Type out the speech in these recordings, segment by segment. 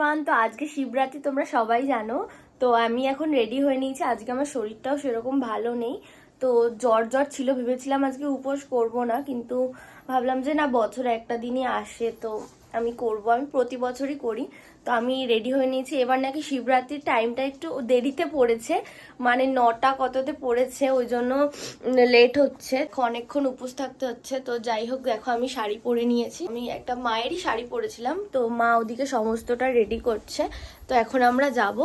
Everyone তো আজকে শিবরাত্রি তোমরা সবাই জানো। তো আমি এখন রেডি হয়ে নিয়েছি। আজকে আমার শরীরটাও সেরকম ভালো নেই। তো জ্বর জ্বর ছিল, ভেবেছিলাম আজকে উপোস করব না। কিন্তু ভাবলাম যে না, বছরে একটা দিনই আসে। তো আমি করব। আমি প্রতি বছরই করি। তো আমি রেডি হয়ে নিয়েছি। এবার নাকি শিবরাত্রির টাইমটা একটু দেরিতে পড়েছে। মানে নটা কততে পড়েছে, ওই জন্য লেট হচ্ছে। অনেকক্ষণ উপোস থাকতে হচ্ছে। তো যাই হোক, দেখো আমি শাড়ি পরে নিয়েছি। আমি একটা মায়েরই শাড়ি পরেছিলাম। তো মা ওদিকে সমস্তটা রেডি করছে। তো এখন আমরা যাব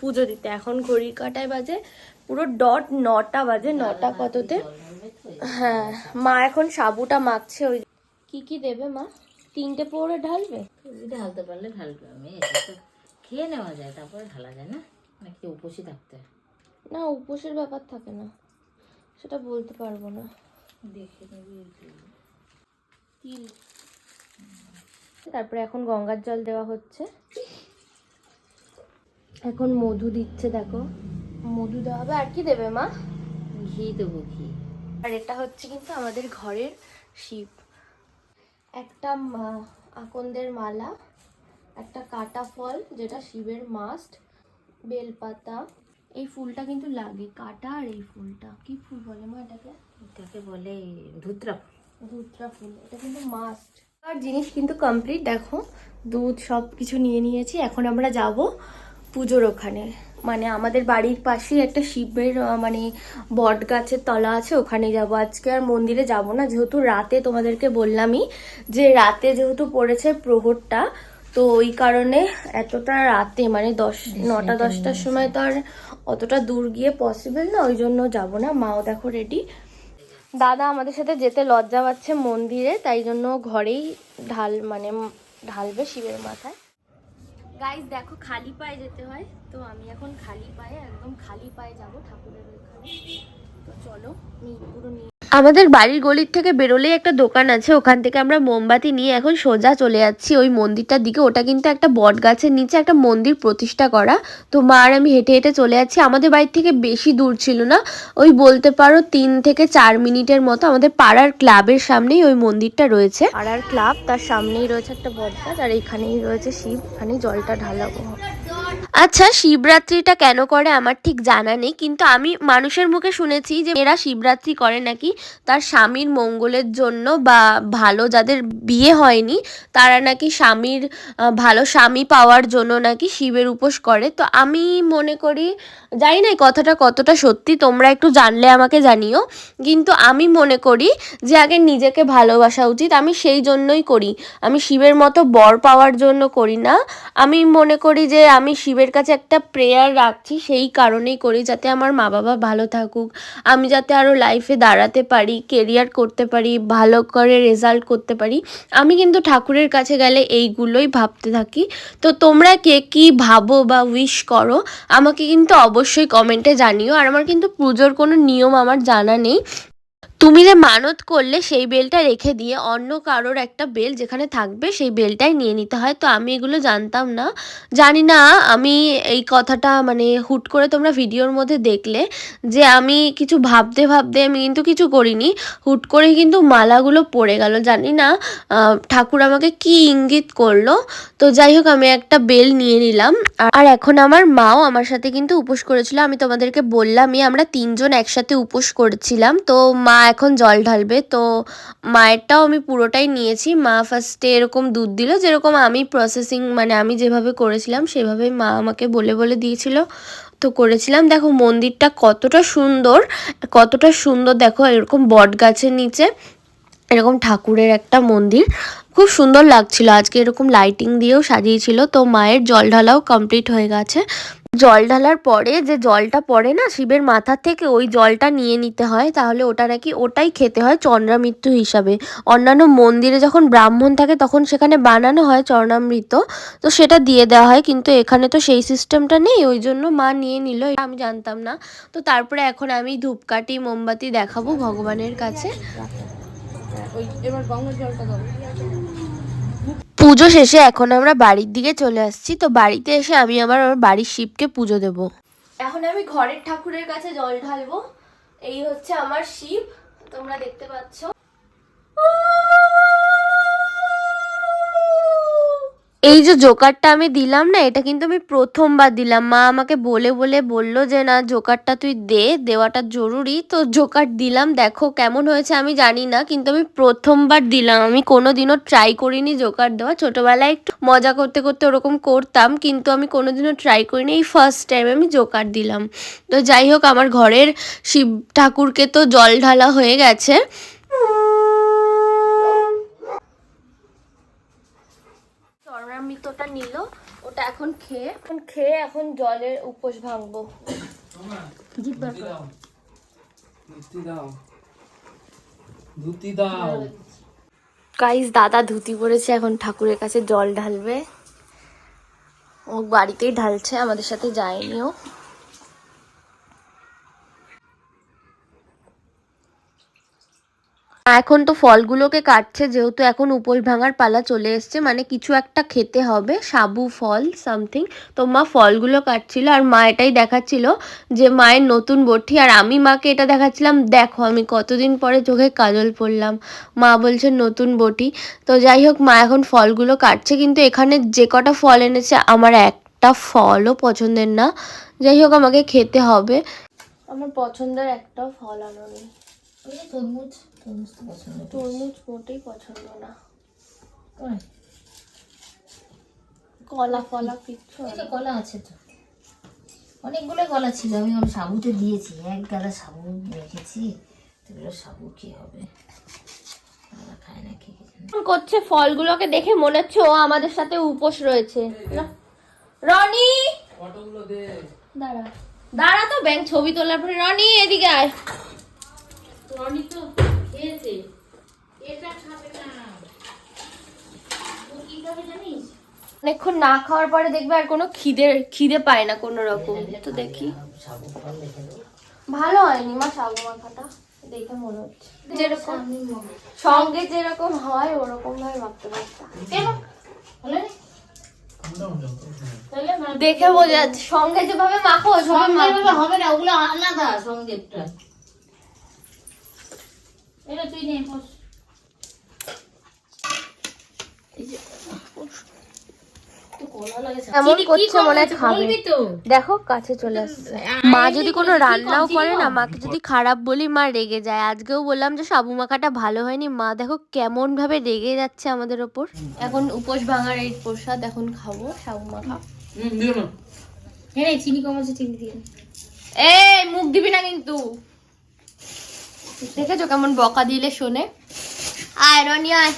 পুজো দিতে। এখন ঘড়ি কাটায় বাজে, পুরো ডট নটা বাজে। নটা কততে? হ্যাঁ মা এখন সাবুটা মাখছে। ওই কি কি দেবে মা? তিনটে পরে ঢালবে? যদি ঢালতে পারলে ঢালবে আমি খেয়ে নেওয়া যায় তারপরে ঢালা যায় না? নাকি উপসী থাকতে? না উপোসের ব্যাপার থাকে না সেটা বলতে পারব না। দেখে। তিল। তারপরে এখন গঙ্গার জল দেওয়া হচ্ছে। এখন মধু দিচ্ছে দেখো। মধু দেওয়া হবে আর কি দেবে মা? ঘি দেবো ঘি। আর এটা হচ্ছে কিন্তু আমাদের ঘরের শিব। একটা মা- আকন্দের মালা একটা কাটা ফল যেটা শিবের মাস্ট বেলপাতা। এই ফুলটা কিন্তু লাগে কাটা আর এই ফুলটা। কি ফুল বলে মা এটাকে? এটাকে বলে ধুত্রা। ধুত্রা ফুল এটা কিন্তু মাস্ট আর জিনিস কিন্তু কমপ্লিট দেখো দুধ সব কিছু নিয়ে নিয়েছি এখন আমরা যাব পুজোর ওখানে। মানে আমাদের বাড়ির পাশেই একটা শিবের মানে বট গাছের তলা আছে ওখানে যাব। আজকে আর মন্দিরে যাব না যেহেতু রাতে তোমাদেরকে বললামই যে রাতে যেহেতু পড়েছে প্রহরটা তো ওই কারণে এতটা রাতে মানে দশ নটা দশটার সময় তো আর অতটা দূর গিয়ে পসিবল না ওই জন্য যাব না। মাও দেখো রেডি দাদা আমাদের সাথে যেতে লজ্জা পাচ্ছে মন্দিরে তাই জন্য ঘরেই ঢাল মানে ঢালবে শিবের মাথায়। গাইস দেখো খালি পায়ে যেতে হয়, তো আমি এখন খালি পায়ে, একদম খালি পায়ে যাব ঠাকুরের ওইখানে। তো চলো নিয়ে পুরো নিয়ে আমাদের বাড়ির গলির থেকে বেরোলেই একটা দোকান আছে ওখান থেকে আমরা মোমবাতি নিয়ে এখন সোজা চলে যাচ্ছি। ওই মন্দিরটার দিকে ওটা কিন্তু একটা বট গাছের নিচে একটা মন্দির প্রতিষ্ঠা করা। তো মা আর আমি হেঁটে হেঁটে চলে যাচ্ছি। আমাদের বাড়ির থেকে বেশি দূর ছিল না। ওই বলতে পারো তিন থেকে চার মিনিটের মতো আমাদের পাড়ার ক্লাবের সামনেই ওই মন্দিরটা রয়েছে। পাড়ার ক্লাব তার সামনেই রয়েছে একটা বট গাছ আর এখানেই রয়েছে শিব। এখানেই জলটা ঢালাবো। আচ্ছা শিবরাত্রিটা কেন করে আমার ঠিক জানা নেই কিন্তু আমি মানুষের মুখে শুনেছি যে এরা শিবরাত্রি করে নাকি। তার স্বামীর মঙ্গলের জন্য বা ভালো যাদের বিয়ে হয়নি, তারা নাকি স্বামীর ভালো স্বামী পাওয়ার জন্য নাকি শিবের উপোস করে। তো আমি মনে করি, জানি না এই কথাটা কতটা সত্যি, তোমরা একটু জানলে আমাকে জানিও। কিন্তু আমি মনে করি যে আগে নিজেকে ভালোবাসা উচিত, আমি সেই জন্যই করি। আমি শিবের মতো বর পাওয়ার জন্য করি না। আমি মনে করি যে আমি শিবের কাছে একটা প্রেয়ার রাখছি, সেই কারণেই করি, যাতে আমার মা বাবা ভালো থাকুক। আমি যাতে আরও লাইফে দাঁড়াতে পারি কেরিয়ার করতে পারি, ভালো করে রেজাল্ট করতে পারি, আমি কিন্তু ঠাকুরের কাছে গেলে এইগুলোই ভাবতে থাকি। তো তোমরা কে কি ভাবো বা উইশ করো, আমাকে কিন্তু অবশ্যই কমেন্টে জানিও। আর আমার কিন্তু পুজোর কোনো নিয়ম আমার জানা নেই। তুমি যে মানত করলে সেই বেলটা রেখে দিয়ে অন্য কারোর একটা বেল যেখানে থাকবে সেই বেলটাই নিয়ে নিতে হয়। তো আমি এগুলো জানতাম না। জানি না, আমি এই কথাটা মানে হুট করে তোমরা ভিডিওর মধ্যে দেখলে যে আমি কিছু ভাবতে ভাবতে আমি কিন্তু কিছু করিনি। হুট করে কিন্তু মালাগুলো পড়ে গেল। জানি না ঠাকুর আমাকে কি ইঙ্গিত করল। তো যাই হোক, আমি একটা বেল নিয়ে নিলাম। আর- এখন আমার মাও আমার সাথে কিন্তু উপোস করেছিল। আমি তোমাদেরকে বললামই, আমরা তিনজন একসাথে উপোস করেছিলাম। তো মা এখন জল ঢালবে। তো মায়েরটাও আমি পুরোটাই নিয়েছি। মা ফার্স্টে এরকম দুধ দিল, যেরকম আমি প্রসেসিং মানে আমি যেভাবে করেছিলাম, সেভাবেই মা আমাকে বলে বলে দিয়েছিল। তো করেছিলাম। দেখো মন্দিরটা কতটা সুন্দর কতটা সুন্দর। দেখো এরকম বট গাছের নিচে, এরকম ঠাকুরের একটা মন্দির। খুব সুন্দর লাগছিল। আজকে এরকম লাইটিং দিয়েও সাজিয়েছিল। তো মায়ের জল ঢালাও কমপ্লিট হয়ে গেছে। জল ঢালার পরে যে জলটা পড়ে না শিবের মাথা থেকে ওই জলটা নিয়ে নিতে হয়, তাহলে ওটা নাকি ওটাই খেতে হয় চন্দ্রামৃত্যু হিসাবে। অন্যান্য মন্দিরে যখন ব্রাহ্মণ থাকে তখন সেখানে বানানো হয় চরণামৃত তো সেটা দিয়ে দেওয়া হয়, কিন্তু এখানে তো সেই সিস্টেমটা নেই, ওই জন্য মা নিয়ে নিল আমি জানতাম না। তো তারপরে এখন আমি ধূপকাঠি, মোমবাতি দেখাবো ভগবানের কাছে। পুজো শেষে এখন আমরা বাড়ির দিকে চলে আসছি। তো বাড়িতে এসে আমি আমার আমার বাড়ির শিবকে পুজো দেব। এখন আমি ঘরের ঠাকুরের কাছে জল ঢালবো। এই হচ্ছে আমার শিব, তোমরা দেখতে পাচ্ছ। এই যে জোকারটা আমি দিলাম না, এটা কিন্তু আমি প্রথমবার দিলাম। মা আমাকে বলে বলে বলল যে, না, জোকারটা তুই দে, দেওয়াটা জরুরি। তো জোকার দিলাম, দেখো কেমন হয়েছে, আমি জানি না, কিন্তু আমি প্রথমবার দিলাম। আমি কোনোদিনও ট্রাই করিনি জোকার দেওয়া। ছোটোবেলায় একটু মজা করতে করতে ওরকম করতাম, কিন্তু আমি কোনোদিনও ট্রাই করিনি। এই ফার্স্ট টাইম আমি জোকার দিলাম। তো যাই হোক, আমার ঘরের শিব ঠাকুরকে তো জল ঢালা হয়ে গেছে। চরণামৃতটা নিল ওটা এখন খেয়ে এখন খেয়ে এখন জলের উপোস ভাঙবো। ধুতি দাও। ধুতি দাও। ধুতি দাও। গাইস দাদা ধুতি পরেছে এখন ঠাকুরের কাছে জল ঢালবে। ও বাড়িতেই ঢালছে আমাদের সাথে যায়নিও। এখন তো ফলগুলোকে কাটছে, যেহেতু এখন উপোস ভাঙার পালা চলে এসছে মানে কিছু একটা খেতে হবে, সাবু, ফল সামথিং তো মা ফলগুলো কাটছিল আর মা এটাই দেখাচ্ছিল যে মায়ের নতুন বটি, আর আমি মাকে এটা দেখাচ্ছিলাম, দেখো, আমি কতদিন পরে চোখে কাজল পরলাম মা বলছে, নতুন বটি। তো যাই হোক, মা এখন ফলগুলো কাটছে, কিন্তু এখানে যে কটা ফল এনেছে, আমার একটা ফলও পছন্দের না। যাই হোক, আমাকে খেতে হবে। আমার পছন্দের একটা ফল আনো তরমুজ। তরমুজ তো পছন্দ তরমুজ মোটেই পছন্দ না। কলা ফলা কিচ্ছু এই তো কলা আছে তো। অনেকগুলো কলা ছিল আমি ওর সাবুতে দিয়েছি। এক গাদা সাবু রেখেছি এগুলো সাবু কি হবে। করছে ফলগুলোকে দেখে মনে হচ্ছে ও আমাদের সাথে উপোস রয়েছে। না- রনি! দাঁড়া। দাঁড়া তো ব্যাংক ছবি তোলার পরে। রনি এদিকে আয়। রনি তো খেয়েছে। এটা খাবে না। কি খাবে জানিস? অনেকক্ষণ না খাওয়ার পরে দেখবে আর কোনো খিদে খিদে পায় না কোনো রকম। তো দেখি। ভালো হয়নি মা সাবু মাখাটা। দেখে মনে হচ্ছে। যেরকম সঙ্গে যেরকম হয় ওরকম ভাবে ভাবতে পারতাম। দেখে বোঝা সঙ্গে যেভাবে মাখো সঙ্গে হবে না ওগুলো আলাদা সঙ্গেরটা এটা তুই নে বস। তো কলা লাগেছে। এমন করছে মনে হয় খাবে। দেখো কাছে চলে আসছে মা যদি কোনো রান্নাও করে না মাকে যদি খারাপ বলি মা রেগে যায় আজকেও বললাম যে সাবু মাখাটা ভালো হয়নি মা দেখো কেমন ভাবে রেগে যাচ্ছে আমাদের ওপর এখন উপোস ভাঙার এই প্রসাদ এখন খাব সাবু মাখা হুম দিও না হ্যাঁ চিনি কম আছে চিনি দিয়ে। এই মুখ দিবি না কিন্তু দেখেছ কেমন বকা দিলে শোনে? আয় রনি আয়।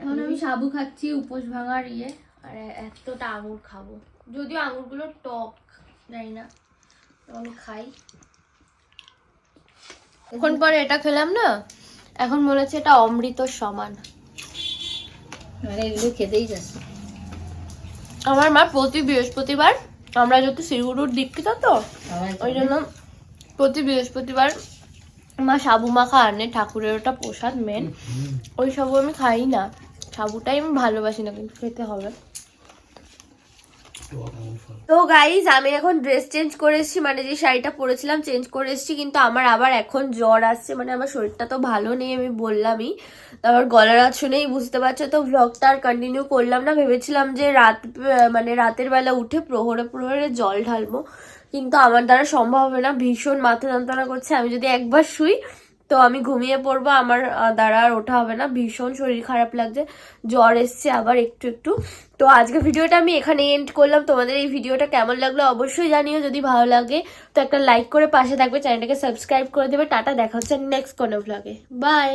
এখন আমি সাবু খাচ্ছি উপোস ভাঙার ইয়ে আর এতটা আঙুর খাব। যদিও আঙুরগুলো টক জানি না আমি খাই। এখন পরে এটা খেলাম না এখন মনে হচ্ছে এটা অমৃতর সমান। মানে এগুলো খেতেই যাচ্ছে আমার মা প্রতি বৃহস্পতিবার আমরা যেহেতু শিরগুরুর দীক্ষিত তো। ওই জন্য প্রতি বৃহস্পতিবার মা সাবু মাখা আনে ঠাকুরের ওটা প্রসাদ মেন ওই সাবু আমি খাই না। সাবুটাই আমি ভালোবাসি না কিন্তু খেতে হবে। তো গাইজ আমি এখন ড্রেস চেঞ্জ করে এসেছি মানে যে শাড়িটা পরেছিলাম চেঞ্জ করে এসেছি কিন্তু আমার আবার এখন জ্বর আসছে মানে আমার শরীরটা তো ভালো নেই আমি বললামই। তো আমার গলার আওয়াজ শুনেই বুঝতে পারছ তো ভ্লগটা আর কন্টিনিউ করলাম না। ভেবেছিলাম যে রাত মানে রাতের বেলা উঠে প্রহরে প্রহরে জল ঢালবো। কিন্তু আমার দ্বারা সম্ভব হবে না। ভীষণ মাথা যন্ত্রণা করছে। আমি যদি একবার শুই, তো আমি ঘুমিয়ে পড়ব। আমার দ্বারা আর ওঠা হবে না। ভীষণ শরীর খারাপ লাগছে। জ্বর এসছে আবার একটু একটু। তো আজকে ভিডিওটা আমি এখানে এন্ড করলাম। তোমাদের এই ভিডিওটা কেমন লাগল অবশ্যই জানিও। যদি ভালো লাগে, তো একটা লাইক করে পাশে থাকবে। চ্যানেলটাকে সাবস্ক্রাইব করে দেবে। টাটা, দেখা হচ্ছে নেক্সট কোনো ভ্লগে বাই